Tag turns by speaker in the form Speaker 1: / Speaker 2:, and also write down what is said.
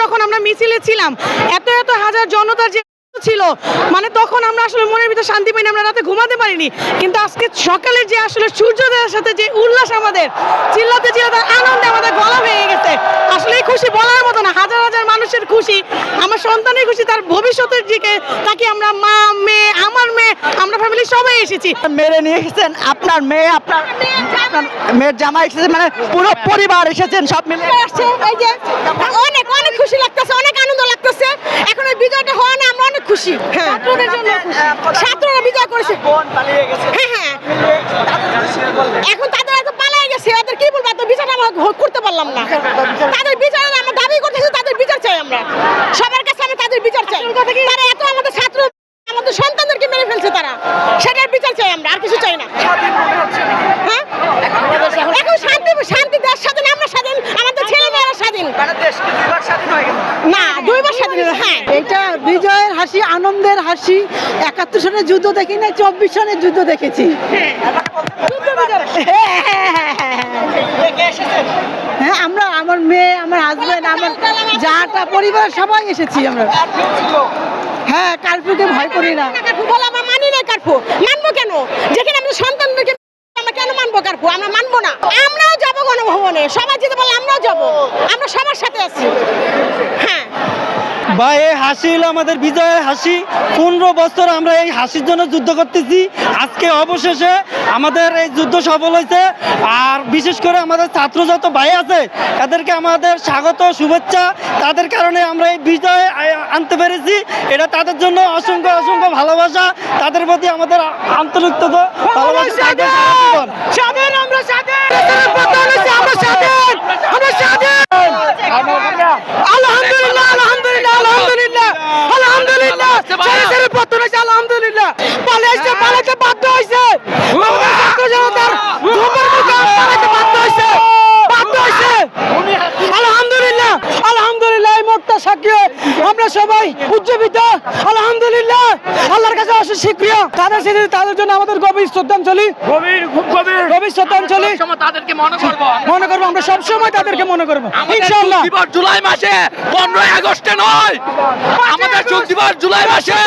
Speaker 1: যখন আমরা মিছিলে ছিলাম, এত এত হাজার জনতার যে ছিল মানে তখন আমরা আসলে মনের ভিতরে শান্তি পাইনি, আমরা রাতে ঘুমাতে পারিনি। কিন্তু আজকে সকালে যে আসলে সূর্যোদয়ের সাথে যে উল্লাস আমাদের, চিল্লাতে চিল্লাতে আনন্দে আমাদের গলা ভেঙে গেছে। আসলে এই খুশি বলার মতো না, হাজার হাজার মানুষের খুশি, আমার সন্তানের খুশি, তার ভবিষ্যতের দিকে তাকে আমরা মা ফ্যামিলি সবাই এসেছি।
Speaker 2: মেরে নিয়ে এসেছেন আপনার মেয়ে আপনার মেয়ের জামা এসেছে মানে পুরো পরিবার এসেছেন সব মিলে।
Speaker 3: আসছে এই যে অনেক অনেক খুশি লাগতেছে অনেক আনন্দ লাগতেছে। এখন ওই বিজয়টা হওয়া না আমরা অনেক খুশি। হ্যাঁ। ছাত্রদের জন্য ছাত্ররা বিজয় করেছে।
Speaker 2: পালিয়ে গেছে
Speaker 3: হ্যাঁ হ্যাঁ। এখন তাদের এত পালাই গেছে ওদের কি বলব এত বিচার আমরা করতে পারলাম না। তাদের বিচার আমরা দাবি করতেছি তাদের বিচার চাই আমরা। সবার কাছে আমি তাদের বিচার চাই। তারা এত আমাদের ছাত্র আমাদের সন্তানদেরকে ফেলছে তারা। সেটার বিচার চাই আমরা আর কিছু চাই না। হ্যাঁ? এখন শান্তি শান্তি দেশ স্বাধীন আমরা স্বাধীন আমাদের ছেলে মেয়েরা স্বাধীন।
Speaker 2: মানে দেশ কি স্বাধীন
Speaker 3: না দুইবার স্বাধীন হ্যাঁ।
Speaker 4: এটা বিজয়ের হাসি আনন্দের হাসি। একাত্তর সনের যুদ্ধ দেখি না চব্বিশ সনের যুদ্ধ দেখেছি। হ্যাঁ। আমরা আমার মেয়ে আমার হাজবেন্ড আমার যাটা পরিবার সবাই এসেছি আমরা। হ্যাঁ কার্ফিউকে ভয় করি না।
Speaker 3: কার্ফু? মানি মানবো কেন? যেখানে আমাদের সন্তানদেরকে আমরা কেন মানবো কার্ফু? আমরা মানবো না। আমরাও যাব গণভবনে। সবাই যেতে বলে আমরাও যাব। আমরা সবার সাথে আছি। হ্যাঁ।
Speaker 5: বা এই হাসি হলো আমাদের বিজয়ের হাসি। পনেরো বছর আমরা এই হাসির জন্য যুদ্ধ করতেছি। আজকে অবশেষে আমাদের এই যুদ্ধ সফল হয়েছে। আর বিশেষ করে আমাদের ছাত্র যত ভাই আছে তাদেরকে আমাদের স্বাগত শুভেচ্ছা। তাদের কারণে আমরা এই বিজয় আনতে পেরেছি। এটা তাদের জন্য অসংখ্য অসংখ্য ভালোবাসা। তাদের প্রতি আমাদের আন্তরিক ভালোবাসা।
Speaker 1: স্বাধীন। আমরা স্বাধীন। আমরা স্বাধীন। আলহামদুলিল্লাহ আলহামদুলিল্লাহ আলহামদুলিল্লাহ ছেড়ে ছেড়ে পতন হয়েছে আলহামদুলিল্লাহ পালিয়েছে পালাতে বাধ্য হয়েছে আমাদের ছাত্র জনতার ধূপের মুখে পালাতে বাধ্য হয়েছে বাধ্য হয়েছে আলহামদুলিল্লাহ আলহামদুলিল্লাহ এই মোটটা সাক্ষী হয়ে আমরা সবাই উজ্জীবিত। আলহামদুলিল্লাহ। আল্লাহর কাছে অশেষ স্বীকৃয় তাদের স্মৃতি তাদের জন্য আমাদের গভীর শ্রদ্ধাঞ্জলি।
Speaker 6: গভীর খুব গভীর।
Speaker 1: গভীর শ্রদ্ধাঞ্জলি।
Speaker 6: তাদেরকে মনে করব।
Speaker 1: মনে করব আমরা সব সময় তাদেরকে মনে করব। ইনশাআল্লাহ।
Speaker 6: দিবস জুলাই মাসে পনেরোই আগস্টে নয়। আমাদের দিবস জুলাই মাসে